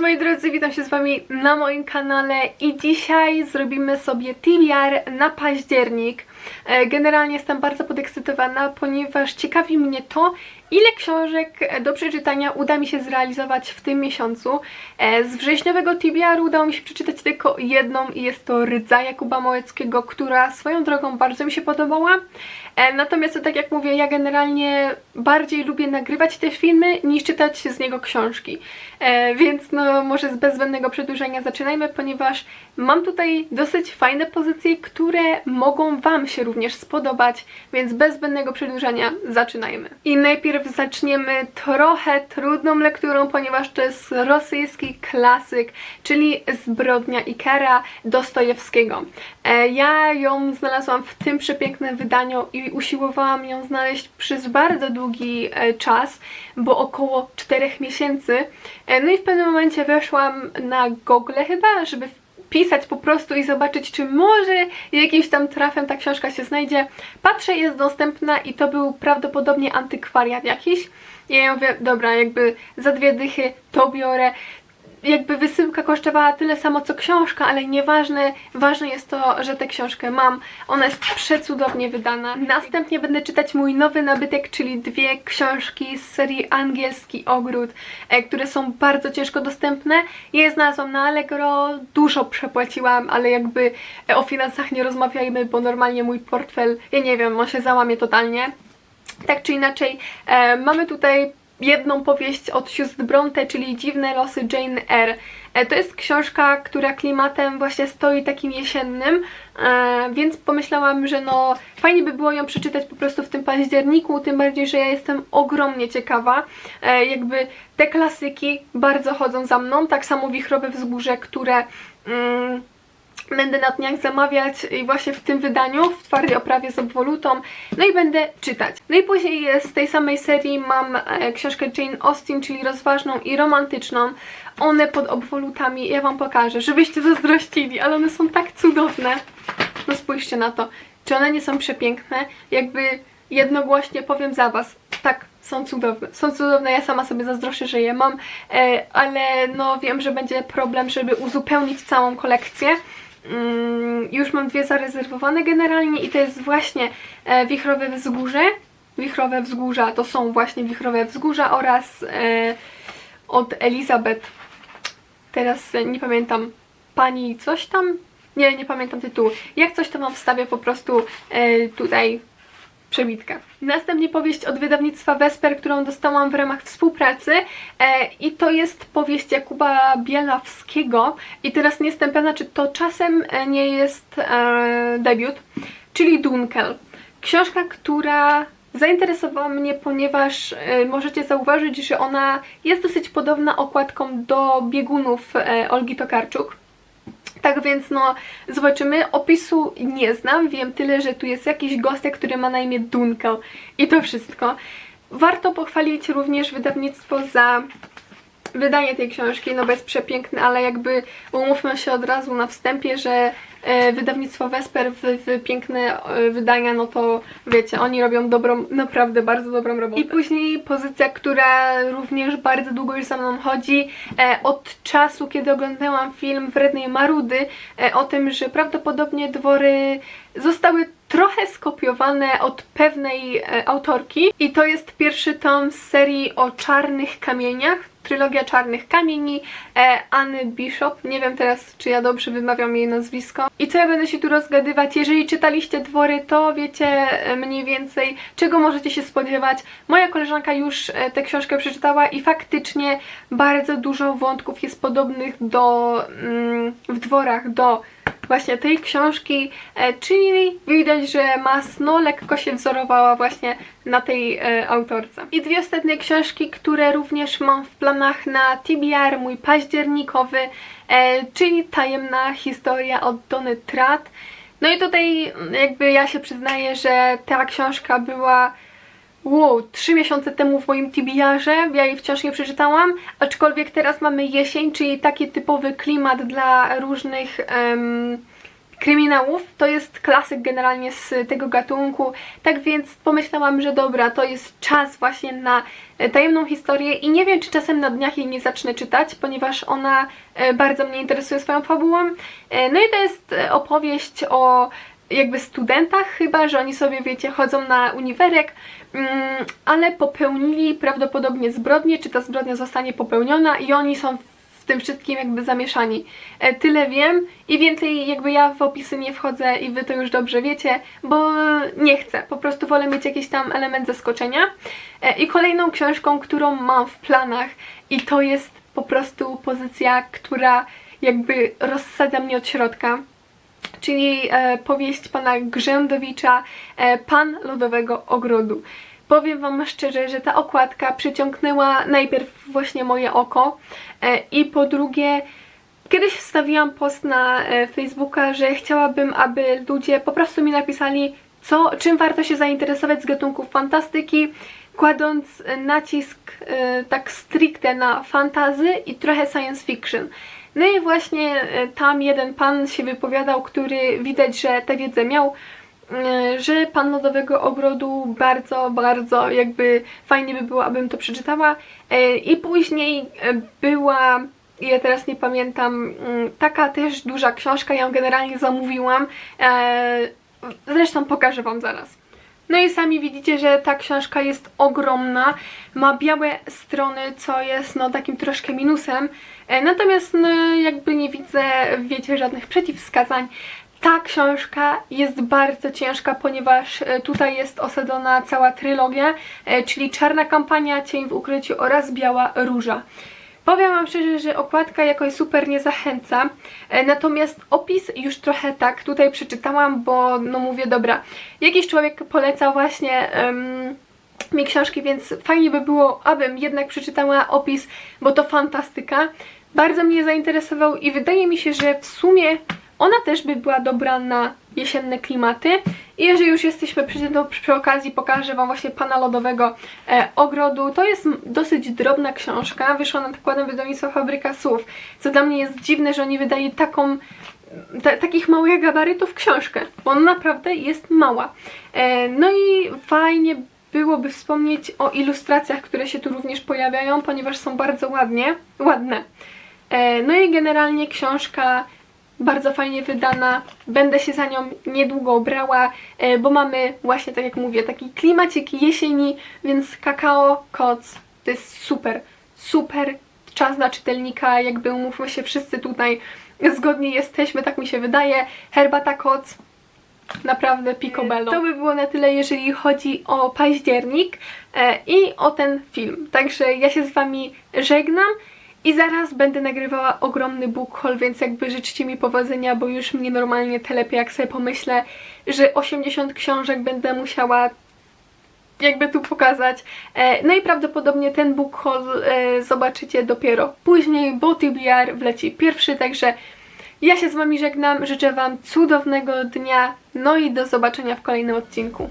Moi drodzy, witam się z wami na moim kanale i dzisiaj zrobimy sobie TBR na październik. E, Generalnie jestem bardzo podekscytowana, ponieważ ciekawi mnie to, ile książek do przeczytania uda mi się zrealizować w tym miesiącu. E, Z wrześniowego TBR udało mi się przeczytać tylko jedną i jest to Rdza Jakuba Małeckiego, która swoją drogą bardzo mi się podobała. E, Natomiast tak jak mówię, ja generalnie bardziej lubię nagrywać te filmy niż czytać z niego książki. Więc no może z bez zbędnego przedłużenia zaczynajmy, ponieważ mam tutaj dosyć fajne pozycje, które mogą Wam się również spodobać, więc bez zbędnego przedłużenia zaczynajmy. I najpierw zaczniemy trochę trudną lekturą, ponieważ to jest rosyjski klasyk, czyli Zbrodnia Ikara Dostojewskiego. E, Ja ją znalazłam w tym przepięknym wydaniu i usiłowałam ją znaleźć przez bardzo długi e, czas, bo około 4 miesięcy. E, No i w pewnym momencie weszłam na Google chyba, żeby pisać po prostu i zobaczyć, czy może jakimś tam trafem ta książka się znajdzie. Patrzę, jest dostępna i to był prawdopodobnie antykwariat jakiś. I ja mówię, dobra, jakby za dwie dychy to biorę. Jakby wysyłka kosztowała tyle samo co książka, ale nieważne, ważne jest to, że tę książkę mam. Ona jest przecudownie wydana. Następnie będę czytać mój nowy nabytek, czyli dwie książki z serii Angielski Ogród, e, które są bardzo ciężko dostępne. Je znalazłam na Allegro, dużo przepłaciłam, ale jakby e, o finansach nie rozmawiajmy, bo normalnie mój portfel, ja nie wiem, on się załamie totalnie. Tak czy inaczej, e, mamy tutaj jedną powieść od sióstr Bronte, czyli Dziwne losy Jane Eyre. To jest książka, która klimatem właśnie stoi takim jesiennym, e, więc pomyślałam, że no fajnie by było ją przeczytać po prostu w tym październiku, tym bardziej, że ja jestem ogromnie ciekawa. E, jakby te klasyki bardzo chodzą za mną, tak samo Wichrowe Wzgórze, które... Mm, Będę na dniach zamawiać i właśnie w tym wydaniu, w twardej oprawie z obwolutą, no i będę czytać. No i później z tej samej serii mam e, książkę Jane Austen, czyli rozważną i romantyczną. One pod obwolutami, ja Wam pokażę, żebyście zazdrościli, ale one są tak cudowne. No spójrzcie na to. Czy one nie są przepiękne? Jakby jednogłośnie powiem za Was. Tak, są cudowne. Są cudowne, ja sama sobie zazdroszczę, że je mam, e, ale no wiem, że będzie problem, żeby uzupełnić całą kolekcję. Mm, już mam dwie zarezerwowane generalnie i to jest właśnie e, Wichrowe Wzgórze. Wichrowe Wzgórza to są właśnie Wichrowe Wzgórza oraz e, od Elizabeth. Teraz e, nie pamiętam pani coś tam. Nie, nie pamiętam tytułu. Jak coś to wam wstawię po prostu tutaj przebitkę. Następnie powieść od wydawnictwa Vesper, którą dostałam w ramach współpracy e, i to jest powieść Jakuba Bielawskiego i teraz nie jestem pewna, czy to czasem e, nie jest e, debiut, czyli Dunkel. Książka, która zainteresowała mnie, ponieważ e, możecie zauważyć, że ona jest dosyć podobna okładką do biegunów e, Olgi Tokarczuk. Tak więc no, zobaczymy. Opisu nie znam, wiem tyle, że tu jest jakiś gostek, który ma na imię Dunkel i to wszystko. Warto pochwalić również wydawnictwo za wydanie tej książki, no bo jest ale jakby umówmy się od razu na wstępie, że wydawnictwo Vesper w, w piękne e, wydania, no to wiecie, oni robią dobrą, naprawdę bardzo dobrą robotę. I później pozycja, która również bardzo długo już za mną chodzi, e, od czasu, kiedy oglądałam film Wrednej Marudy, e, o tym, że prawdopodobnie dwory zostały trochę skopiowane od pewnej e, autorki i to jest pierwszy tom z serii o czarnych kamieniach, trylogia czarnych kamieni e, Anny Bishop. Nie wiem teraz, czy ja dobrze wymawiam jej nazwisko. I co ja będę się tu rozgadywać? Jeżeli czytaliście dwory, to wiecie e, mniej więcej, czego możecie się spodziewać. Moja koleżanka już e, tę książkę przeczytała i faktycznie bardzo dużo wątków jest podobnych do mm, w dworach do właśnie tej książki, e, czyli widać, że Masno lekko się wzorowała właśnie na tej e, autorce. I dwie ostatnie książki, które również mam w planach na TBR, mój październikowy, e, czyli Tajemna historia od Dony Trat. No i tutaj jakby ja się przyznaję, że ta książka była Wow, trzy miesiące temu w moim TBR-ze, ja jej wciąż nie przeczytałam, aczkolwiek teraz mamy jesień, czyli taki typowy klimat dla różnych em, kryminałów. To jest klasyk generalnie z tego gatunku, tak więc pomyślałam, że dobra, to jest czas właśnie na e, tajemną historię i nie wiem, czy czasem na dniach jej nie zacznę czytać, ponieważ ona e, bardzo mnie interesuje swoją fabułą. E, No i to jest opowieść o jakby studentach chyba, że oni sobie, wiecie, chodzą na uniwerek, mm, ale popełnili prawdopodobnie zbrodnię, czy ta zbrodnia zostanie popełniona i oni są w tym wszystkim jakby zamieszani. E, Tyle wiem i więcej jakby ja w opisy nie wchodzę i wy to już dobrze wiecie, bo nie chcę. Po prostu wolę mieć jakiś tam element zaskoczenia. E, I kolejną książką, którą mam w planach i to jest po prostu pozycja, która jakby rozsadza mnie od środka czyli e, powieść pana Grzędowicza e, Pan Lodowego Ogrodu. Powiem Wam szczerze, że ta okładka przyciągnęła najpierw właśnie moje oko e, i po drugie Kiedyś wstawiłam post na Facebooka, że chciałabym, aby ludzie po prostu mi napisali, co, czym warto się zainteresować z gatunków fantastyki, kładąc nacisk tak stricte na fantazy i trochę science fiction. No i właśnie e, tam jeden pan się wypowiadał, który widać, że tę wiedzę miał, e, że Pan Lodowego Ogrodu bardzo, bardzo jakby fajnie by było, abym to przeczytała. E, I później była, ja teraz nie pamiętam, mm, taka też duża książka, ja ją generalnie zamówiłam. Zresztą pokażę Wam zaraz. No i sami widzicie, że ta książka jest ogromna, ma białe strony, co jest no takim troszkę minusem, E, natomiast no, jakby nie widzę, wiecie, żadnych przeciwwskazań. Ta książka jest bardzo ciężka, ponieważ e, tutaj jest osadzona cała trylogia, e, czyli Czarna Kampania, Cień w ukryciu oraz Biała Róża. Powiem Wam szczerze, że okładka jakoś super nie zachęca, e, natomiast opis już trochę tak tutaj przeczytałam, bo no mówię, dobra, jakiś człowiek polecał właśnie em, mi książki, więc fajnie by było, abym jednak przeczytała opis, bo to fantastyka. Bardzo mnie zainteresował i wydaje mi się, że w sumie ona też by była dobra na jesienne klimaty. I jeżeli już jesteśmy przy tym, to przy okazji pokażę Wam właśnie Pana Lodowego e, Ogrodu. To jest dosyć drobna książka, wyszła nad nakładem wydawnictwa Fabryka Słów, co dla mnie jest dziwne, że oni wydali taką ta, takich małych gabarytów książkę, bo ona naprawdę jest mała. E, no i fajnie byłoby wspomnieć o ilustracjach, które się tu również pojawiają, ponieważ są bardzo ładnie, ładne. E, no i generalnie książka bardzo fajnie wydana. Będę się za nią niedługo brała, e, bo mamy właśnie, tak jak mówię, taki klimacik jesieni, więc kakao, koc to jest super, super czas na czytelnika, jakby umówmy się wszyscy tutaj zgodnie jesteśmy, tak mi się wydaje. Herbata koc, naprawdę picobello. To by było na tyle, jeżeli chodzi o październik e, i o ten film. Także ja się z Wami żegnam i zaraz będę nagrywała ogromny book haul, więc jakby życzcie mi powodzenia, bo już mnie normalnie telepie, jak sobie pomyślę, że 80 książek będę musiała jakby tu pokazać. E, No i prawdopodobnie ten book haul e, zobaczycie dopiero później, bo TBR wleci pierwszy, także ja się z Wami żegnam, życzę Wam cudownego dnia, no i do zobaczenia w kolejnym odcinku.